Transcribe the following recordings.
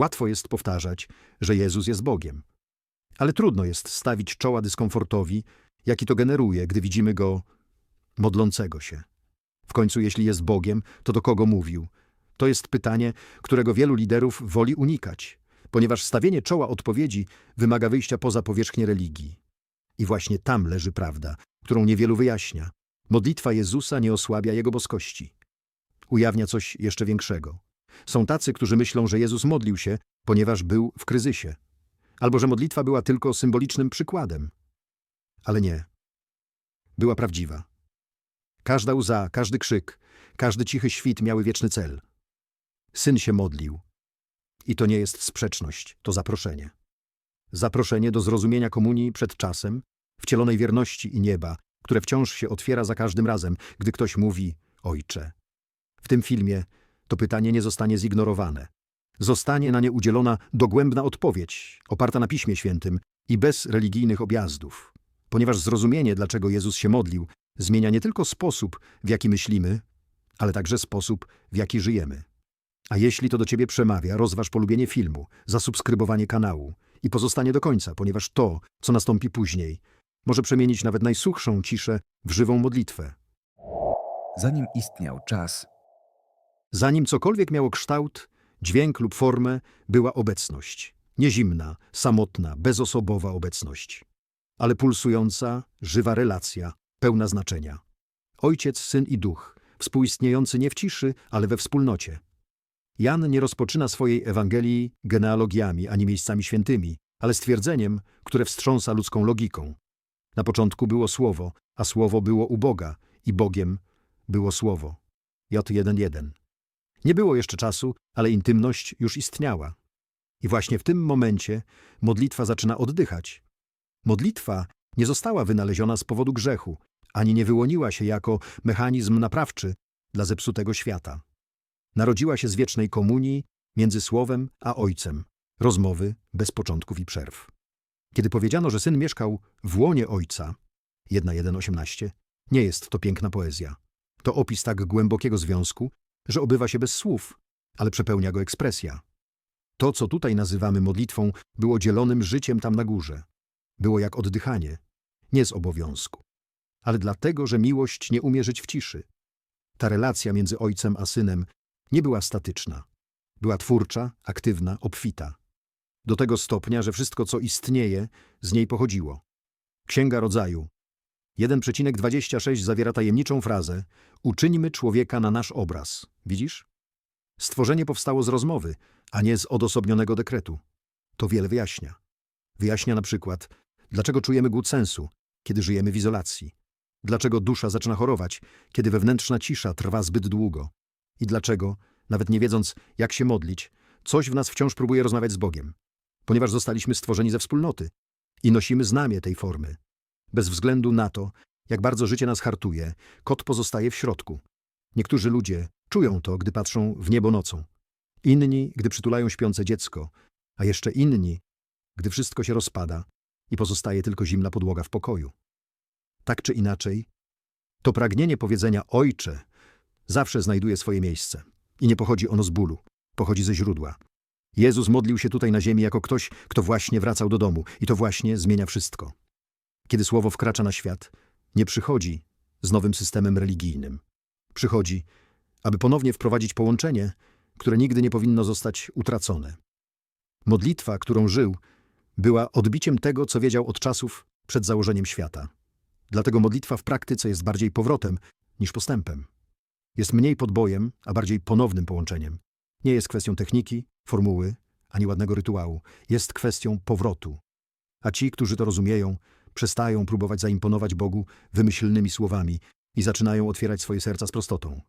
Łatwo jest powtarzać, że Jezus jest Bogiem. Ale trudno jest stawić czoła dyskomfortowi, jaki to generuje, gdy widzimy Go modlącego się. W końcu, jeśli jest Bogiem, to do kogo mówił? To jest pytanie, którego wielu liderów woli unikać, ponieważ stawienie czoła odpowiedzi wymaga wyjścia poza powierzchnię religii. I właśnie tam leży prawda, którą niewielu wyjaśnia. Modlitwa Jezusa nie osłabia Jego boskości. Ujawnia coś jeszcze większego. Są tacy, którzy myślą, że Jezus modlił się, ponieważ był w kryzysie. Albo że modlitwa była tylko symbolicznym przykładem. Ale nie. Była prawdziwa. Każda łza, każdy krzyk, każdy cichy świt miały wieczny cel. Syn się modlił. I to nie jest sprzeczność, to zaproszenie. Zaproszenie do zrozumienia komunii przed czasem, wcielonej wierności i nieba, które wciąż się otwiera za każdym razem, gdy ktoś mówi Ojcze. W tym filmie to pytanie nie zostanie zignorowane. Zostanie na nie udzielona dogłębna odpowiedź, oparta na Piśmie Świętym i bez religijnych objazdów. Ponieważ zrozumienie, dlaczego Jezus się modlił, zmienia nie tylko sposób, w jaki myślimy, ale także sposób, w jaki żyjemy. A jeśli to do Ciebie przemawia, rozważ polubienie filmu, zasubskrybowanie kanału i pozostanie do końca, ponieważ to, co nastąpi później, może przemienić nawet najsuchszą ciszę w żywą modlitwę. Zanim istniał czas, Zanim cokolwiek miało kształt, dźwięk lub formę, była obecność. Niezimna, samotna, bezosobowa obecność. Ale pulsująca, żywa relacja, pełna znaczenia. Ojciec, Syn i Duch, współistniejący nie w ciszy, ale we wspólnocie. Jan nie rozpoczyna swojej Ewangelii genealogiami ani miejscami świętymi, ale stwierdzeniem, które wstrząsa ludzką logiką. Na początku było Słowo, a Słowo było u Boga i Bogiem było Słowo. J1.1 nie było jeszcze czasu, ale intymność już istniała. I właśnie w tym momencie modlitwa zaczyna oddychać. Modlitwa nie została wynaleziona z powodu grzechu, ani nie wyłoniła się jako mechanizm naprawczy dla zepsutego świata. Narodziła się z wiecznej komunii między Słowem a Ojcem, rozmowy bez początków i przerw. Kiedy powiedziano, że syn mieszkał w łonie Ojca, 1.1.18, nie jest to piękna poezja. To opis tak głębokiego związku, że obywa się bez słów, ale przepełnia go ekspresja. To, co tutaj nazywamy modlitwą, było dzielonym życiem tam na górze. Było jak oddychanie, nie z obowiązku, ale dlatego, że miłość nie umie żyć w ciszy. Ta relacja między ojcem a synem nie była statyczna. Była twórcza, aktywna, obfita. Do tego stopnia, że wszystko, co istnieje, z niej pochodziło. Księga Rodzaju 1,26 zawiera tajemniczą frazę Uczyńmy człowieka na nasz obraz. Widzisz? Stworzenie powstało z rozmowy, a nie z odosobnionego dekretu. To wiele wyjaśnia. Wyjaśnia na przykład, dlaczego czujemy głód sensu, kiedy żyjemy w izolacji. Dlaczego dusza zaczyna chorować, kiedy wewnętrzna cisza trwa zbyt długo. I dlaczego, nawet nie wiedząc, jak się modlić, coś w nas wciąż próbuje rozmawiać z Bogiem. Ponieważ zostaliśmy stworzeni ze wspólnoty i nosimy znamię tej formy. Bez względu na to, jak bardzo życie nas hartuje, kot pozostaje w środku. Niektórzy ludzie czują to, gdy patrzą w niebo nocą. Inni, gdy przytulają śpiące dziecko, a jeszcze inni, gdy wszystko się rozpada i pozostaje tylko zimna podłoga w pokoju. Tak czy inaczej, to pragnienie powiedzenia Ojcze zawsze znajduje swoje miejsce. I nie pochodzi ono z bólu, pochodzi ze źródła. Jezus modlił się tutaj na ziemi jako ktoś, kto właśnie wracał do domu i to właśnie zmienia wszystko. Kiedy słowo wkracza na świat, nie przychodzi z nowym systemem religijnym. Przychodzi, aby ponownie wprowadzić połączenie, które nigdy nie powinno zostać utracone. Modlitwa, którą żył, była odbiciem tego, co wiedział od czasów przed założeniem świata. Dlatego modlitwa w praktyce jest bardziej powrotem niż postępem. Jest mniej podbojem, a bardziej ponownym połączeniem. Nie jest kwestią techniki, formuły, ani ładnego rytuału. Jest kwestią powrotu. A ci, którzy to rozumieją, przestają próbować zaimponować Bogu wymyślnymi słowami i zaczynają otwierać swoje serca z prostotą.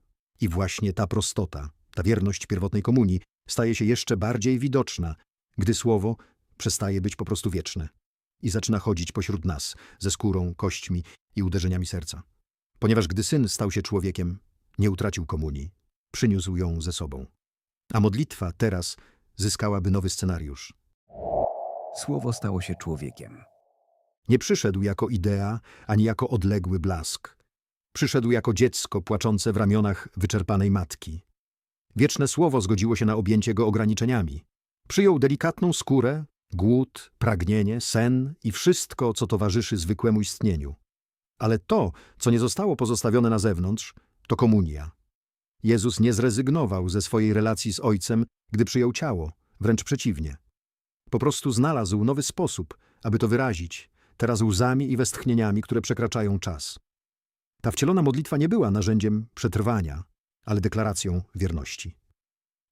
I właśnie ta prostota, ta wierność pierwotnej komunii staje się jeszcze bardziej widoczna, gdy słowo przestaje być po prostu wieczne i zaczyna chodzić pośród nas ze skórą, kośćmi i uderzeniami serca. Ponieważ gdy syn stał się człowiekiem, nie utracił komunii, przyniósł ją ze sobą. A modlitwa teraz zyskałaby nowy scenariusz. słowo stało się człowiekiem. Nie przyszedł jako idea, ani jako odległy blask. Przyszedł jako dziecko płaczące w ramionach wyczerpanej matki. Wieczne słowo zgodziło się na objęcie go ograniczeniami. Przyjął delikatną skórę, głód, pragnienie, sen i wszystko, co towarzyszy zwykłemu istnieniu. Ale to, co nie zostało pozostawione na zewnątrz, to komunia. Jezus nie zrezygnował ze swojej relacji z Ojcem, gdy przyjął ciało, wręcz przeciwnie. Po prostu znalazł nowy sposób, aby to wyrazić, teraz łzami i westchnieniami, które przekraczają czas. Ta wcielona modlitwa nie była narzędziem przetrwania, ale deklaracją wierności.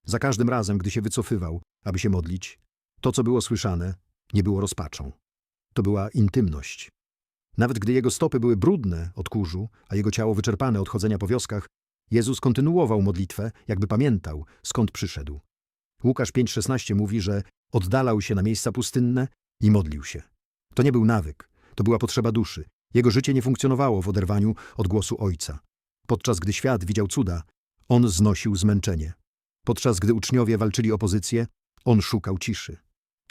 Za każdym razem, gdy się wycofywał, aby się modlić, to, co było słyszane, nie było rozpaczą. To była intymność. Nawet gdy jego stopy były brudne od kurzu, a jego ciało wyczerpane od chodzenia po wioskach, Jezus kontynuował modlitwę, jakby pamiętał, skąd przyszedł. Łukasz 5,16 mówi, że oddalał się na miejsca pustynne i modlił się. To nie był nawyk, to była potrzeba duszy. Jego życie nie funkcjonowało w oderwaniu od głosu Ojca. Podczas gdy świat widział cuda, on znosił zmęczenie. Podczas gdy uczniowie walczyli o pozycję, on szukał ciszy.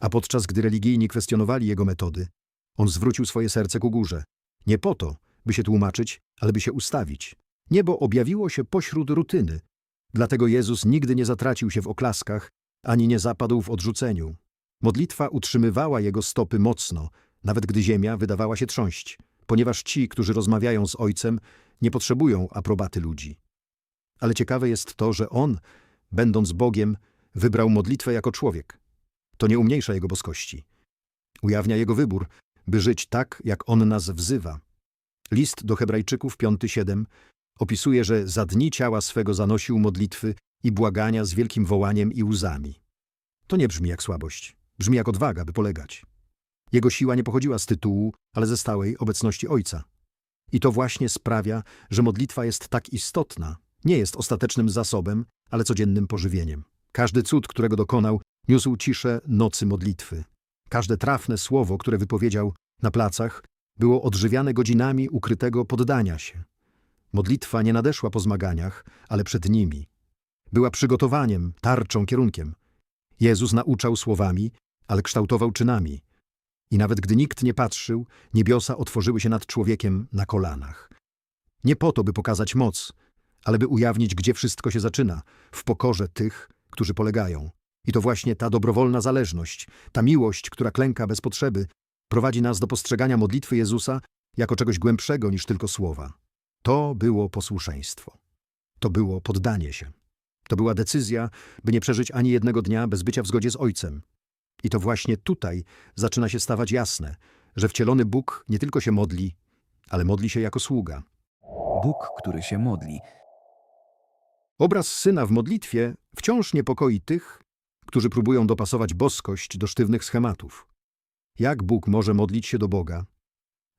A podczas gdy religijni kwestionowali jego metody, on zwrócił swoje serce ku górze. Nie po to, by się tłumaczyć, ale by się ustawić. Niebo objawiło się pośród rutyny. Dlatego Jezus nigdy nie zatracił się w oklaskach, ani nie zapadł w odrzuceniu. Modlitwa utrzymywała jego stopy mocno, nawet gdy ziemia wydawała się trząść, ponieważ ci, którzy rozmawiają z Ojcem, nie potrzebują aprobaty ludzi. Ale ciekawe jest to, że On, będąc Bogiem, wybrał modlitwę jako człowiek. To nie umniejsza Jego boskości. Ujawnia Jego wybór, by żyć tak, jak On nas wzywa. List do Hebrajczyków 5:7 opisuje, że za dni ciała swego zanosił modlitwy i błagania z wielkim wołaniem i łzami. To nie brzmi jak słabość, brzmi jak odwaga, by polegać. Jego siła nie pochodziła z tytułu, ale ze stałej obecności Ojca. I to właśnie sprawia, że modlitwa jest tak istotna, nie jest ostatecznym zasobem, ale codziennym pożywieniem. Każdy cud, którego dokonał, niósł ciszę nocy modlitwy. Każde trafne słowo, które wypowiedział na placach, było odżywiane godzinami ukrytego poddania się. Modlitwa nie nadeszła po zmaganiach, ale przed nimi. Była przygotowaniem, tarczą, kierunkiem. Jezus nauczał słowami, ale kształtował czynami. I nawet gdy nikt nie patrzył, niebiosa otworzyły się nad człowiekiem na kolanach. Nie po to, by pokazać moc, ale by ujawnić, gdzie wszystko się zaczyna, w pokorze tych, którzy polegają. I to właśnie ta dobrowolna zależność, ta miłość, która klęka bez potrzeby, prowadzi nas do postrzegania modlitwy Jezusa jako czegoś głębszego niż tylko słowa. To było posłuszeństwo. To było poddanie się. To była decyzja, by nie przeżyć ani jednego dnia bez bycia w zgodzie z Ojcem. I to właśnie tutaj zaczyna się stawać jasne, że wcielony Bóg nie tylko się modli, ale modli się jako sługa. Bóg, który się modli, Obraz syna w modlitwie wciąż niepokoi tych, którzy próbują dopasować boskość do sztywnych schematów. Jak Bóg może modlić się do Boga?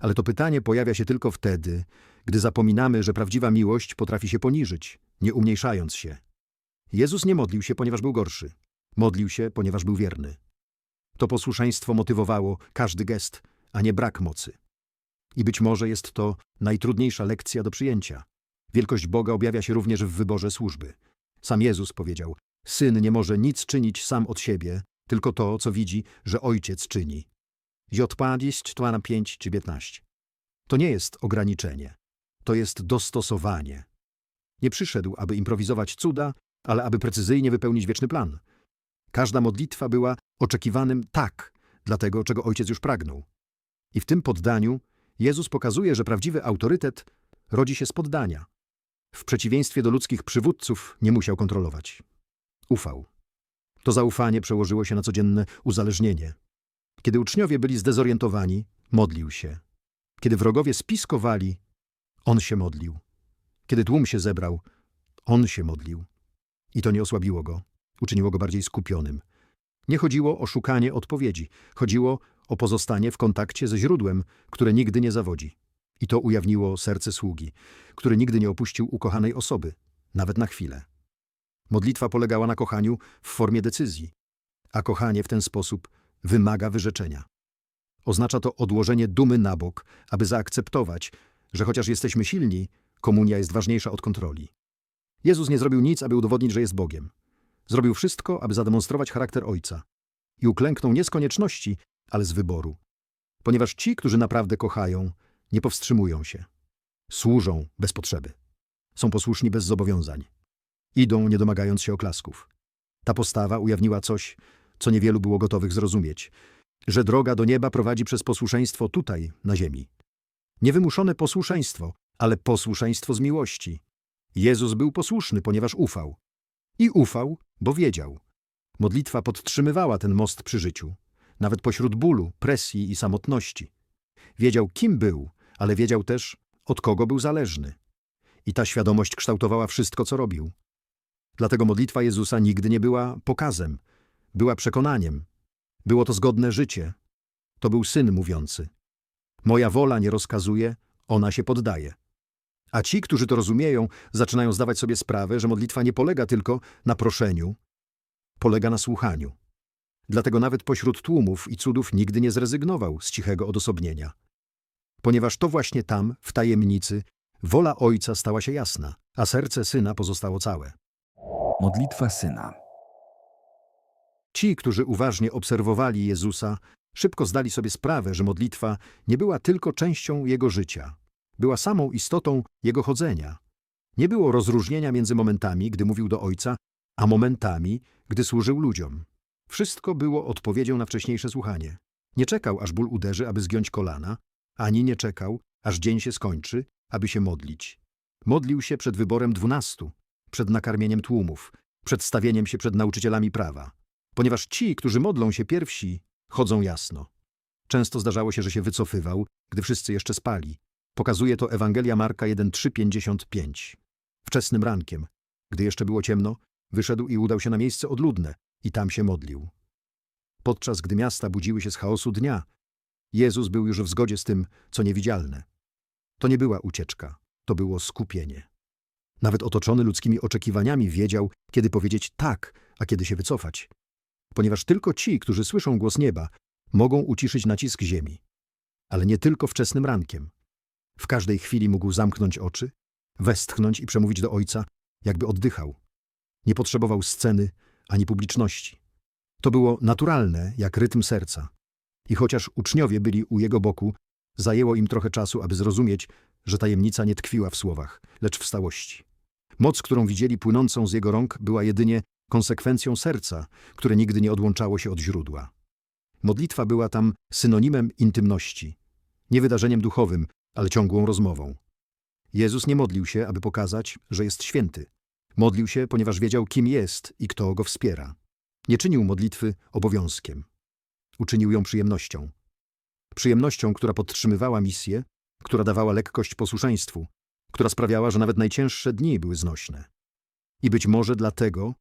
Ale to pytanie pojawia się tylko wtedy, gdy zapominamy, że prawdziwa miłość potrafi się poniżyć, nie umniejszając się. Jezus nie modlił się, ponieważ był gorszy. Modlił się, ponieważ był wierny. To posłuszeństwo motywowało każdy gest, a nie brak mocy. I być może jest to najtrudniejsza lekcja do przyjęcia. Wielkość Boga objawia się również w wyborze służby. Sam Jezus powiedział: Syn nie może nic czynić sam od siebie, tylko to, co widzi, że ojciec czyni. J20 na 5 czy 15. To nie jest ograniczenie, to jest dostosowanie. Nie przyszedł, aby improwizować cuda, ale aby precyzyjnie wypełnić wieczny plan. Każda modlitwa była oczekiwanym tak dla tego, czego ojciec już pragnął. I w tym poddaniu Jezus pokazuje, że prawdziwy autorytet rodzi się z poddania. W przeciwieństwie do ludzkich przywódców nie musiał kontrolować. Ufał. To zaufanie przełożyło się na codzienne uzależnienie. Kiedy uczniowie byli zdezorientowani, modlił się. Kiedy wrogowie spiskowali, on się modlił. Kiedy tłum się zebrał, on się modlił. I to nie osłabiło go, uczyniło go bardziej skupionym. Nie chodziło o szukanie odpowiedzi, chodziło o pozostanie w kontakcie ze źródłem, które nigdy nie zawodzi. I to ujawniło serce sługi, który nigdy nie opuścił ukochanej osoby, nawet na chwilę. Modlitwa polegała na kochaniu w formie decyzji, a kochanie w ten sposób wymaga wyrzeczenia. Oznacza to odłożenie dumy na bok, aby zaakceptować, że chociaż jesteśmy silni, komunia jest ważniejsza od kontroli. Jezus nie zrobił nic, aby udowodnić, że jest Bogiem. Zrobił wszystko, aby zademonstrować charakter Ojca. I uklęknął nie z konieczności, ale z wyboru. Ponieważ ci, którzy naprawdę kochają, nie powstrzymują się. Służą bez potrzeby. Są posłuszni bez zobowiązań. Idą, nie domagając się oklasków. Ta postawa ujawniła coś, co niewielu było gotowych zrozumieć, że droga do nieba prowadzi przez posłuszeństwo tutaj, na ziemi. Niewymuszone posłuszeństwo, ale posłuszeństwo z miłości. Jezus był posłuszny, ponieważ ufał. I ufał, bo wiedział. Modlitwa podtrzymywała ten most przy życiu, nawet pośród bólu, presji i samotności. Wiedział, kim był, ale wiedział też, od kogo był zależny. I ta świadomość kształtowała wszystko, co robił. Dlatego modlitwa Jezusa nigdy nie była pokazem, była przekonaniem. Było to zgodne życie. To był syn mówiący. Moja wola nie rozkazuje, ona się poddaje. A ci, którzy to rozumieją, zaczynają zdawać sobie sprawę, że modlitwa nie polega tylko na proszeniu, polega na słuchaniu. Dlatego nawet pośród tłumów i cudów nigdy nie zrezygnował z cichego odosobnienia. Ponieważ to właśnie tam, w tajemnicy, wola Ojca stała się jasna, a serce Syna pozostało całe. Modlitwa syna. Ci, którzy uważnie obserwowali Jezusa, szybko zdali sobie sprawę, że modlitwa nie była tylko częścią Jego życia. Była samą istotą Jego chodzenia. Nie było rozróżnienia między momentami, gdy mówił do Ojca, a momentami, gdy służył ludziom. Wszystko było odpowiedzią na wcześniejsze słuchanie. Nie czekał, aż ból uderzy, aby zgiąć kolana, ani nie czekał, aż dzień się skończy, aby się modlić. Modlił się przed wyborem dwunastu, przed nakarmieniem tłumów, przed stawieniem się przed nauczycielami prawa. Ponieważ ci, którzy modlą się pierwsi, chodzą jasno. Często zdarzało się, że się wycofywał, gdy wszyscy jeszcze spali. Pokazuje to Ewangelia Marka 1.3.55. Wczesnym rankiem, gdy jeszcze było ciemno, wyszedł i udał się na miejsce odludne i tam się modlił. Podczas gdy miasta budziły się z chaosu dnia, Jezus był już w zgodzie z tym, co niewidzialne. To nie była ucieczka, to było skupienie. Nawet otoczony ludzkimi oczekiwaniami wiedział, kiedy powiedzieć tak, a kiedy się wycofać. Ponieważ tylko ci, którzy słyszą głos nieba, mogą uciszyć nacisk ziemi. Ale nie tylko wczesnym rankiem. W każdej chwili mógł zamknąć oczy, westchnąć i przemówić do Ojca, jakby oddychał. Nie potrzebował sceny ani publiczności. To było naturalne, jak rytm serca. I chociaż uczniowie byli u jego boku, zajęło im trochę czasu, aby zrozumieć, że tajemnica nie tkwiła w słowach, lecz w stałości. Moc, którą widzieli płynącą z jego rąk, była jedynie konsekwencją serca, które nigdy nie odłączało się od źródła. Modlitwa była tam synonimem intymności, nie wydarzeniem duchowym, ale ciągłą rozmową. Jezus nie modlił się, aby pokazać, że jest święty. Modlił się, ponieważ wiedział, kim jest i kto go wspiera. Nie czynił modlitwy obowiązkiem. Uczynił ją przyjemnością. Przyjemnością, która podtrzymywała misję, która dawała lekkość posłuszeństwu, która sprawiała, że nawet najcięższe dni były znośne. I być może dlatego,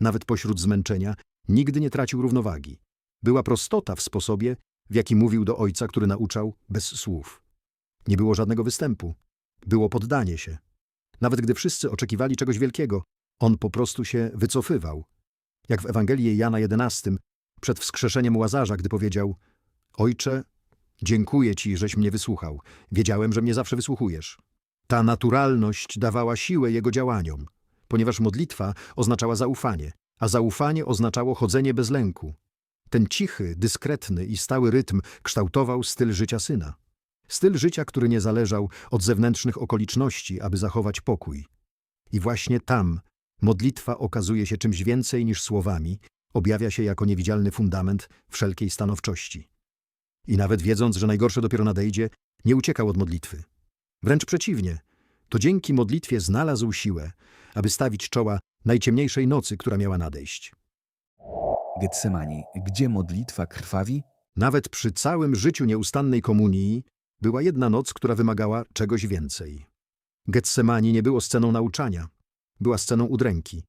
nawet pośród zmęczenia, nigdy nie tracił równowagi. Była prostota w sposobie, w jaki mówił do ojca, który nauczał bez słów. Nie było żadnego występu. Było poddanie się. Nawet gdy wszyscy oczekiwali czegoś wielkiego, on po prostu się wycofywał. Jak w Ewangelii Jana 11, przed wskrzeszeniem Łazarza, gdy powiedział Ojcze, dziękuję Ci, żeś mnie wysłuchał. Wiedziałem, że mnie zawsze wysłuchujesz. Ta naturalność dawała siłę jego działaniom, ponieważ modlitwa oznaczała zaufanie, a zaufanie oznaczało chodzenie bez lęku. Ten cichy, dyskretny i stały rytm kształtował styl życia syna. Styl życia, który nie zależał od zewnętrznych okoliczności, aby zachować pokój. I właśnie tam modlitwa okazuje się czymś więcej niż słowami, objawia się jako niewidzialny fundament wszelkiej stanowczości. I nawet wiedząc, że najgorsze dopiero nadejdzie, nie uciekał od modlitwy. Wręcz przeciwnie, to dzięki modlitwie znalazł siłę, aby stawić czoła najciemniejszej nocy, która miała nadejść. Getsemani, gdzie modlitwa krwawi? Nawet przy całym życiu nieustannej komunii była jedna noc, która wymagała czegoś więcej. Getsemani nie było sceną nauczania, była sceną udręki.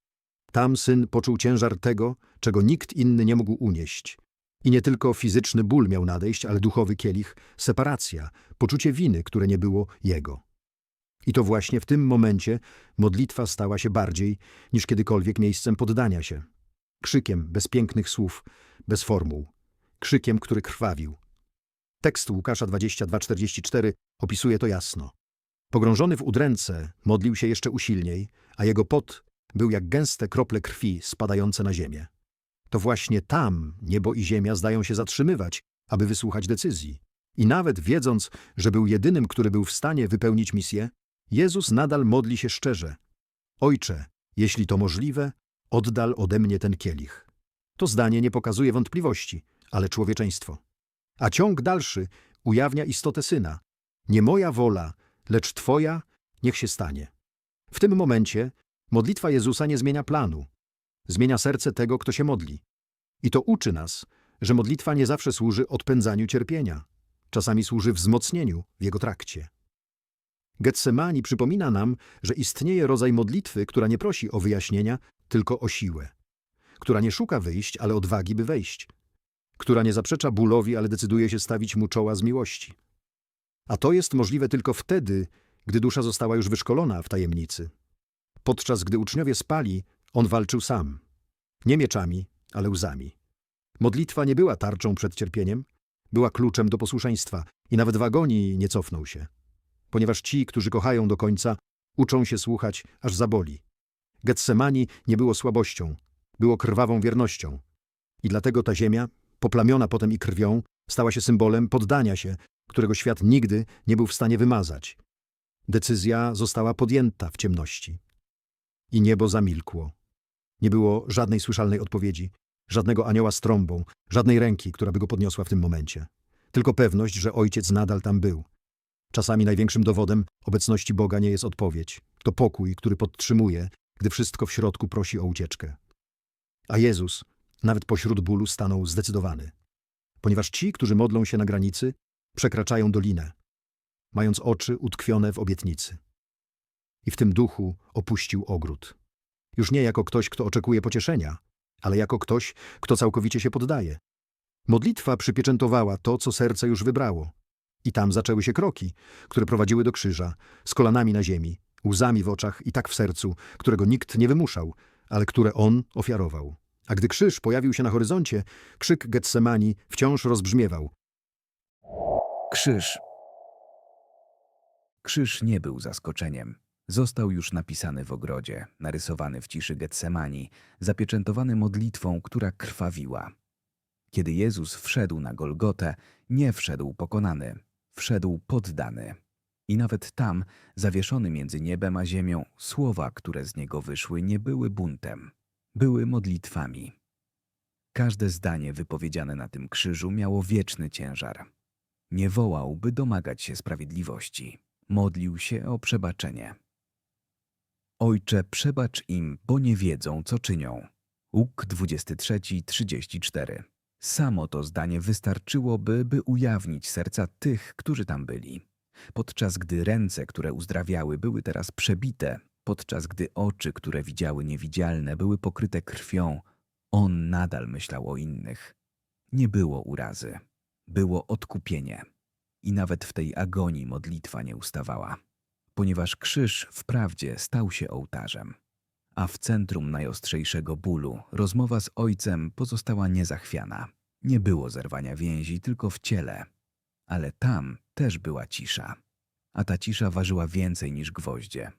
Tam syn poczuł ciężar tego, czego nikt inny nie mógł unieść. I nie tylko fizyczny ból miał nadejść, ale duchowy kielich, separacja, poczucie winy, które nie było jego. I to właśnie w tym momencie modlitwa stała się bardziej niż kiedykolwiek miejscem poddania się. Krzykiem bez pięknych słów, bez formuł. Krzykiem, który krwawił. Tekst Łukasza 22:44 opisuje to jasno. Pogrążony w udręce, modlił się jeszcze usilniej, a jego pot był jak gęste krople krwi spadające na ziemię. To właśnie tam niebo i ziemia zdają się zatrzymywać, aby wysłuchać decyzji. I nawet wiedząc, że był jedynym, który był w stanie wypełnić misję, Jezus nadal modli się szczerze. Ojcze, jeśli to możliwe, oddal ode mnie ten kielich. To zdanie nie pokazuje wątpliwości, ale człowieczeństwo. A ciąg dalszy ujawnia istotę syna. Nie moja wola, lecz Twoja niech się stanie. W tym momencie modlitwa Jezusa nie zmienia planu. Zmienia serce tego, kto się modli. I to uczy nas, że modlitwa nie zawsze służy odpędzaniu cierpienia. Czasami służy wzmocnieniu w jego trakcie. Getsemani przypomina nam, że istnieje rodzaj modlitwy, która nie prosi o wyjaśnienia, tylko o siłę. Która nie szuka wyjść, ale odwagi, by wejść. Która nie zaprzecza bólowi, ale decyduje się stawić mu czoła z miłości. A to jest możliwe tylko wtedy, gdy dusza została już wyszkolona w tajemnicy. Podczas gdy uczniowie spali, on walczył sam. Nie mieczami, ale łzami. Modlitwa nie była tarczą przed cierpieniem, była kluczem do posłuszeństwa i nawet w agonii nie cofnął się. Ponieważ ci, którzy kochają do końca, uczą się słuchać, aż zaboli. Getsemani nie było słabością, było krwawą wiernością. I dlatego ta ziemia, poplamiona potem i krwią, stała się symbolem poddania się, którego świat nigdy nie był w stanie wymazać. Decyzja została podjęta w ciemności. I niebo zamilkło. Nie było żadnej słyszalnej odpowiedzi, żadnego anioła z trąbą, żadnej ręki, która by go podniosła w tym momencie. Tylko pewność, że ojciec nadal tam był. Czasami największym dowodem obecności Boga nie jest odpowiedź. To pokój, który podtrzymuje, gdy wszystko w środku prosi o ucieczkę. A Jezus, nawet pośród bólu, stanął zdecydowany. Ponieważ ci, którzy modlą się na granicy, przekraczają dolinę, mając oczy utkwione w obietnicy. I w tym duchu opuścił ogród. Już nie jako ktoś, kto oczekuje pocieszenia, ale jako ktoś, kto całkowicie się poddaje. Modlitwa przypieczętowała to, co serce już wybrało. I tam zaczęły się kroki, które prowadziły do krzyża, z kolanami na ziemi, łzami w oczach i tak w sercu, którego nikt nie wymuszał, ale które on ofiarował. A gdy krzyż pojawił się na horyzoncie, krzyk Getsemani wciąż rozbrzmiewał. Krzyż. Krzyż nie był zaskoczeniem. Został już napisany w ogrodzie, narysowany w ciszy Getsemani, zapieczętowany modlitwą, która krwawiła. Kiedy Jezus wszedł na Golgotę, nie wszedł pokonany, wszedł poddany. I nawet tam, zawieszony między niebem a ziemią, słowa, które z niego wyszły, nie były buntem, były modlitwami. Każde zdanie wypowiedziane na tym krzyżu miało wieczny ciężar. Nie wołał, by domagać się sprawiedliwości. Modlił się o przebaczenie. Ojcze, przebacz im, bo nie wiedzą, co czynią. Łuk 23:34. Samo to zdanie wystarczyłoby, by ujawnić serca tych, którzy tam byli. Podczas gdy ręce, które uzdrawiały, były teraz przebite, podczas gdy oczy, które widziały niewidzialne, były pokryte krwią, on nadal myślał o innych. Nie było urazy, było odkupienie. I nawet w tej agonii modlitwa nie ustawała, ponieważ krzyż wprawdzie stał się ołtarzem. A w centrum najostrzejszego bólu rozmowa z ojcem pozostała niezachwiana. Nie było zerwania więzi, tylko w ciele. Ale tam też była cisza. A ta cisza ważyła więcej niż gwoździe.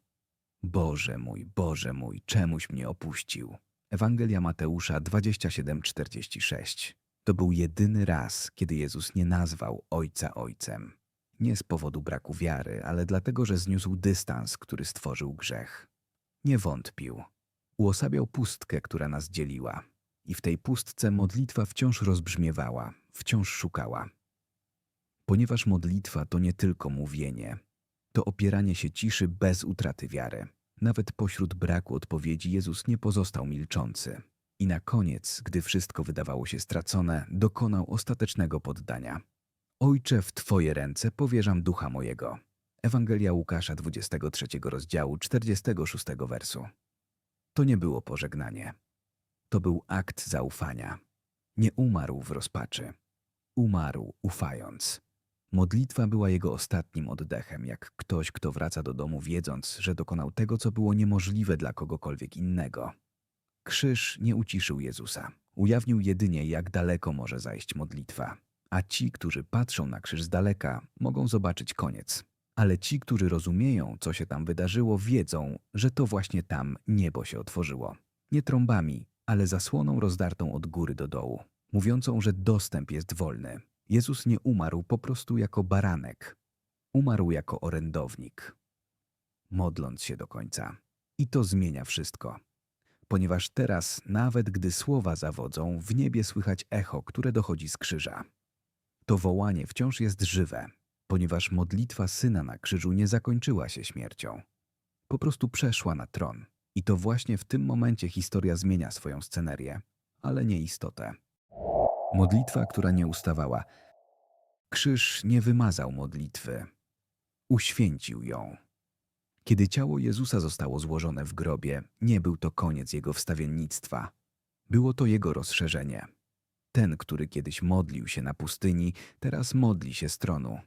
Boże mój, Boże mój, czemuś mnie opuścił. Ewangelia Mateusza 27:46. To był jedyny raz, kiedy Jezus nie nazwał Ojca Ojcem. Nie z powodu braku wiary, ale dlatego, że zniósł dystans, który stworzył grzech. Nie wątpił. Uosabiał pustkę, która nas dzieliła. I w tej pustce modlitwa wciąż rozbrzmiewała, wciąż szukała. Ponieważ modlitwa to nie tylko mówienie, to opieranie się ciszy bez utraty wiary. Nawet pośród braku odpowiedzi Jezus nie pozostał milczący. I na koniec, gdy wszystko wydawało się stracone, dokonał ostatecznego poddania. Ojcze, w Twoje ręce powierzam ducha mojego. Ewangelia Łukasza 23 rozdziału 46 wersu. To nie było pożegnanie. To był akt zaufania. Nie umarł w rozpaczy. Umarł ufając. Modlitwa była jego ostatnim oddechem, jak ktoś, kto wraca do domu wiedząc, że dokonał tego, co było niemożliwe dla kogokolwiek innego. Krzyż nie uciszył Jezusa. Ujawnił jedynie, jak daleko może zajść modlitwa. A ci, którzy patrzą na krzyż z daleka, mogą zobaczyć koniec. Ale ci, którzy rozumieją, co się tam wydarzyło, wiedzą, że to właśnie tam niebo się otworzyło. Nie trąbami, ale zasłoną rozdartą od góry do dołu, mówiącą, że dostęp jest wolny. Jezus nie umarł po prostu jako baranek. Umarł jako orędownik. Modląc się do końca. I to zmienia wszystko. ponieważ teraz, nawet gdy słowa zawodzą, w niebie słychać echo, które dochodzi z krzyża. To wołanie wciąż jest żywe, ponieważ modlitwa syna na krzyżu nie zakończyła się śmiercią. Po prostu przeszła na tron. I to właśnie w tym momencie historia zmienia swoją scenerię, ale nie istotę. Modlitwa, która nie ustawała. Krzyż nie wymazał modlitwy, uświęcił ją. Kiedy ciało Jezusa zostało złożone w grobie, nie był to koniec jego wstawiennictwa. Było to jego rozszerzenie. Ten, który kiedyś modlił się na pustyni, teraz modli się z tronu.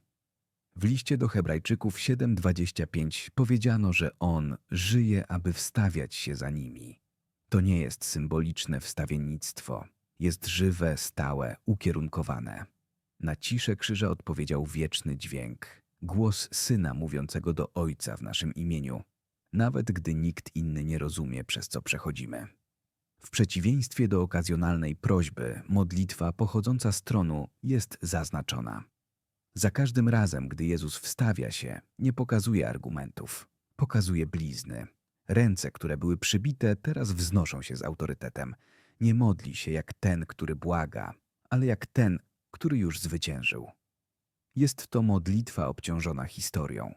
W liście do Hebrajczyków 7:25 powiedziano, że on żyje, aby wstawiać się za nimi. To nie jest symboliczne wstawiennictwo. Jest żywe, stałe, ukierunkowane. Na ciszę krzyża odpowiedział wieczny dźwięk, głos syna mówiącego do ojca w naszym imieniu, nawet gdy nikt inny nie rozumie, przez co przechodzimy. W przeciwieństwie do okazjonalnej prośby, modlitwa pochodząca z tronu jest zaznaczona. Za każdym razem, gdy Jezus wstawia się, nie pokazuje argumentów, pokazuje blizny. Ręce, które były przybite, teraz wznoszą się z autorytetem. Nie modli się jak ten, który błaga, ale jak ten, który już zwyciężył. Jest to modlitwa obciążona historią,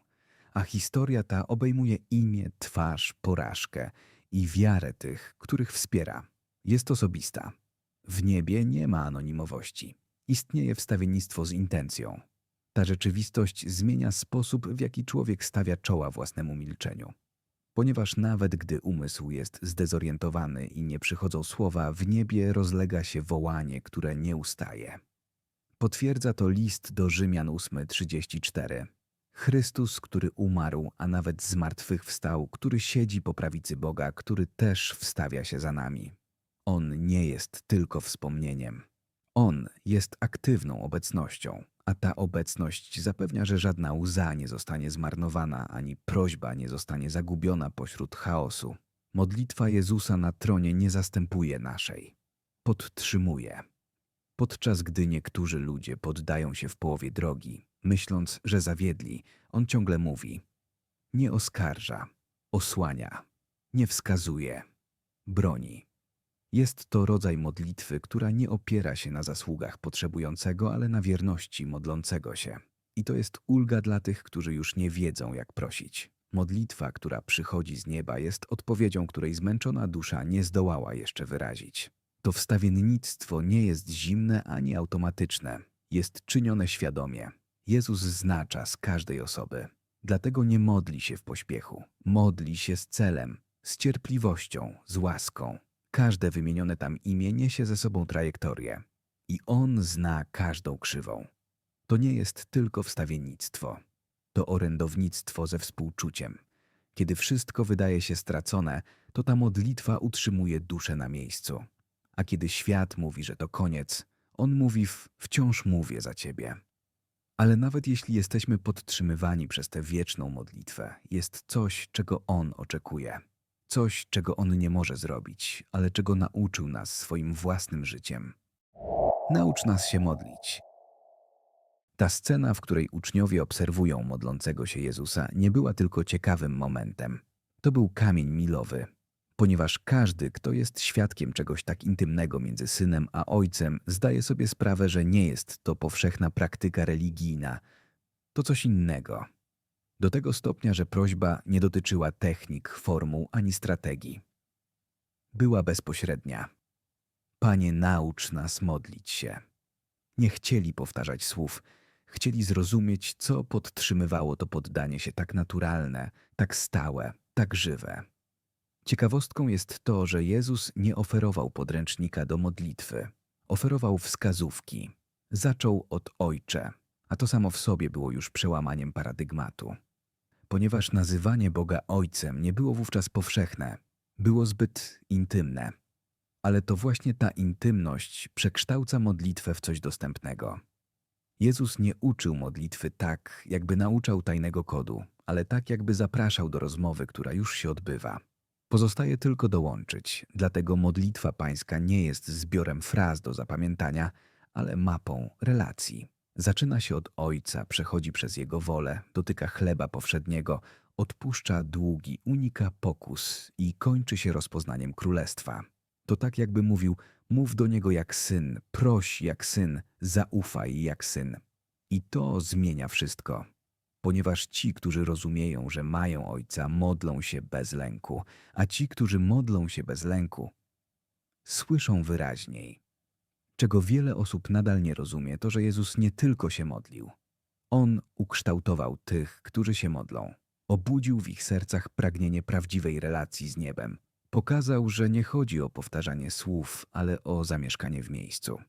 a historia ta obejmuje imię, twarz, porażkę i wiarę tych, których wspiera. Jest osobista. W niebie nie ma anonimowości. Istnieje wstawiennictwo z intencją. Ta rzeczywistość zmienia sposób, w jaki człowiek stawia czoła własnemu milczeniu. Ponieważ nawet gdy umysł jest zdezorientowany i nie przychodzą słowa, w niebie rozlega się wołanie, które nie ustaje. Potwierdza to list do Rzymian 8:34. Chrystus, który umarł, a nawet zmartwychwstał, który siedzi po prawicy Boga, który też wstawia się za nami. On nie jest tylko wspomnieniem. On jest aktywną obecnością, a ta obecność zapewnia, że żadna łza nie zostanie zmarnowana, ani prośba nie zostanie zagubiona pośród chaosu. Modlitwa Jezusa na tronie nie zastępuje naszej. Podtrzymuje. Podczas gdy niektórzy ludzie poddają się w połowie drogi, myśląc, że zawiedli, on ciągle mówi: Nie oskarża, osłania, nie wskazuje, broni. Jest to rodzaj modlitwy, która nie opiera się na zasługach potrzebującego, ale na wierności modlącego się. I to jest ulga dla tych, którzy już nie wiedzą, jak prosić. Modlitwa, która przychodzi z nieba, jest odpowiedzią, której zmęczona dusza nie zdołała jeszcze wyrazić. To wstawiennictwo nie jest zimne ani automatyczne, jest czynione świadomie. Jezus zna czas każdej osoby. Dlatego nie modli się w pośpiechu. Modli się z celem, z cierpliwością, z łaską. Każde wymienione tam imię niesie ze sobą trajektorię. I On zna każdą krzywą. To nie jest tylko wstawiennictwo. To orędownictwo ze współczuciem. Kiedy wszystko wydaje się stracone, to ta modlitwa utrzymuje duszę na miejscu. A kiedy świat mówi, że to koniec, on mówi w wciąż mówię za ciebie. Ale nawet jeśli jesteśmy podtrzymywani przez tę wieczną modlitwę, jest coś, czego on oczekuje. Coś, czego on nie może zrobić, ale czego nauczył nas swoim własnym życiem. Naucz nas się modlić. Ta scena, w której uczniowie obserwują modlącego się Jezusa, nie była tylko ciekawym momentem. To był kamień milowy, ponieważ każdy, kto jest świadkiem czegoś tak intymnego między synem a ojcem, zdaje sobie sprawę, że nie jest to powszechna praktyka religijna. To coś innego. Do tego stopnia, że prośba nie dotyczyła technik, formuł ani strategii. Była bezpośrednia. Panie, naucz nas modlić się. Nie chcieli powtarzać słów, chcieli zrozumieć, co podtrzymywało to poddanie się tak naturalne, tak stałe, tak żywe. Ciekawostką jest to, że Jezus nie oferował podręcznika do modlitwy. Oferował wskazówki. Zaczął od Ojcze, a to samo w sobie było już przełamaniem paradygmatu. Ponieważ nazywanie Boga Ojcem nie było wówczas powszechne, było zbyt intymne. Ale to właśnie ta intymność przekształca modlitwę w coś dostępnego. Jezus nie uczył modlitwy tak, jakby nauczał tajnego kodu, ale tak, jakby zapraszał do rozmowy, która już się odbywa. Pozostaje tylko dołączyć, dlatego modlitwa pańska nie jest zbiorem fraz do zapamiętania, ale mapą relacji. Zaczyna się od Ojca, przechodzi przez Jego wolę, dotyka chleba powszedniego, odpuszcza długi, unika pokus i kończy się rozpoznaniem królestwa. To tak jakby mówił, mów do niego jak syn, proś jak syn, zaufaj jak syn. I to zmienia wszystko. Ponieważ ci, którzy rozumieją, że mają ojca, modlą się bez lęku, a ci, którzy modlą się bez lęku, słyszą wyraźniej. Czego wiele osób nadal nie rozumie, to że Jezus nie tylko się modlił. On ukształtował tych, którzy się modlą. Obudził w ich sercach pragnienie prawdziwej relacji z niebem. Pokazał, że nie chodzi o powtarzanie słów, ale o zamieszkanie w miejscu.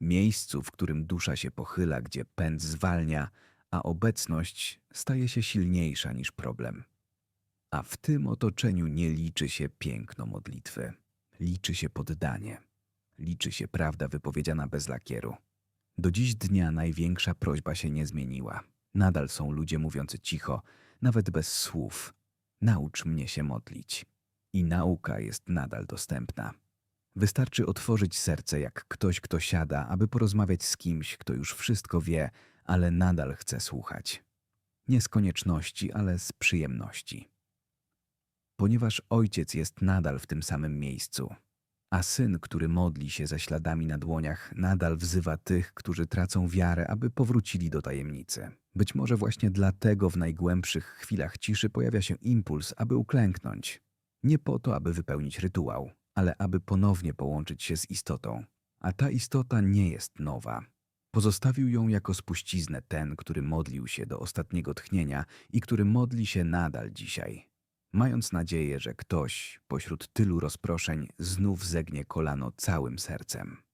Miejscu, w którym dusza się pochyla, gdzie pęd zwalnia, a obecność staje się silniejsza niż problem. A w tym otoczeniu nie liczy się piękno modlitwy. Liczy się poddanie. Liczy się prawda wypowiedziana bez lakieru. Do dziś dnia największa prośba się nie zmieniła. Nadal są ludzie mówiący cicho, nawet bez słów. Naucz mnie się modlić. I nauka jest nadal dostępna. Wystarczy otworzyć serce jak ktoś, kto siada, aby porozmawiać z kimś, kto już wszystko wie, ale nadal chce słuchać. Nie z konieczności, ale z przyjemności. Ponieważ ojciec jest nadal w tym samym miejscu, a syn, który modli się ze śladami na dłoniach, nadal wzywa tych, którzy tracą wiarę, aby powrócili do tajemnicy. Być może właśnie dlatego w najgłębszych chwilach ciszy pojawia się impuls, aby uklęknąć. Nie po to, aby wypełnić rytuał, ale aby ponownie połączyć się z istotą. A ta istota nie jest nowa. Pozostawił ją jako spuściznę ten, który modlił się do ostatniego tchnienia i który modli się nadal dzisiaj mając nadzieję, że ktoś pośród tylu rozproszeń znów zegnie kolano całym sercem.